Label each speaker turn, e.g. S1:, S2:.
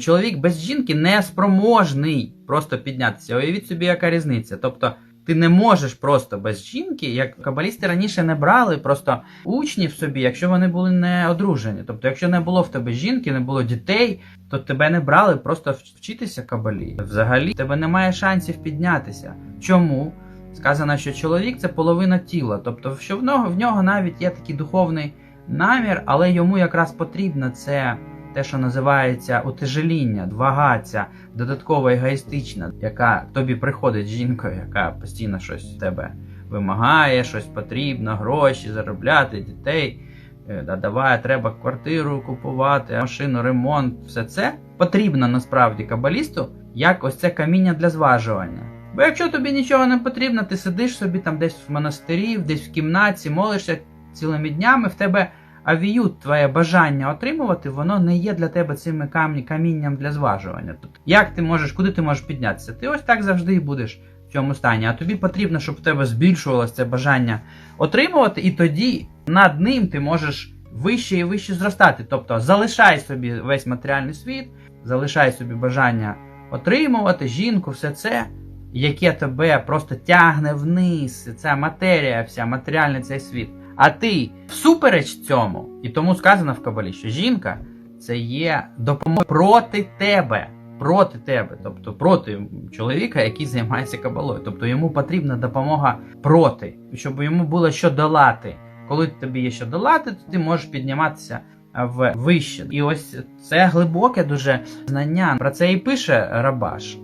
S1: чоловік без жінки не спроможний просто піднятися. Уявіть собі, яка різниця. Тобто, ти не можеш просто без жінки, як кабалісти раніше не брали просто учнів собі, якщо вони були не одружені. Тобто, якщо не було в тебе жінки, не було дітей, то тебе не брали просто вчитися кабалі. Взагалі, тебе немає шансів піднятися. Чому? Сказано, що чоловік це половина тіла, тобто, що в нього, в нього навіть є такий духовний намір, але йому якраз потрібно це те, що називається утяжеління, вага ця додаткова егоїстична, яка тобі приходить жінкою, яка постійно щось з тебе вимагає, щось потрібно, гроші заробляти, дітей. Е, Да, давай, треба квартиру купувати, машину, ремонт, все це потрібно насправді кабалісту, як ось це каміння для зважування. Бо якщо тобі нічого не потрібно, ти сидиш собі там десь в монастирі, десь в кімнаті, молишся цілими днями, в тебе авіют, твоє бажання отримувати, воно не є для тебе цим камні, камінням для зважування. Тобто, як ти можеш, куди ти можеш піднятися? Ти ось так завжди і будеш в цьому стані. А тобі потрібно, щоб в тебе збільшувалося це бажання отримувати, і тоді над ним ти можеш вище і вище зростати. Тобто залишай собі весь матеріальний світ, залишай собі бажання отримувати жінку, все це, яке тебе просто тягне вниз, ця матерія, вся матеріальний цей світ. А ти всупереч цьому, і тому сказано в Кабалі, що жінка це є допомога проти тебе. Проти тебе, тобто проти чоловіка, який займається кабалою. Тобто йому потрібна допомога проти, щоб йому було що долати. Коли тобі є що долати, то ти можеш підніматися в вище. І ось це глибоке дуже знання. Про це і пише Рабаш.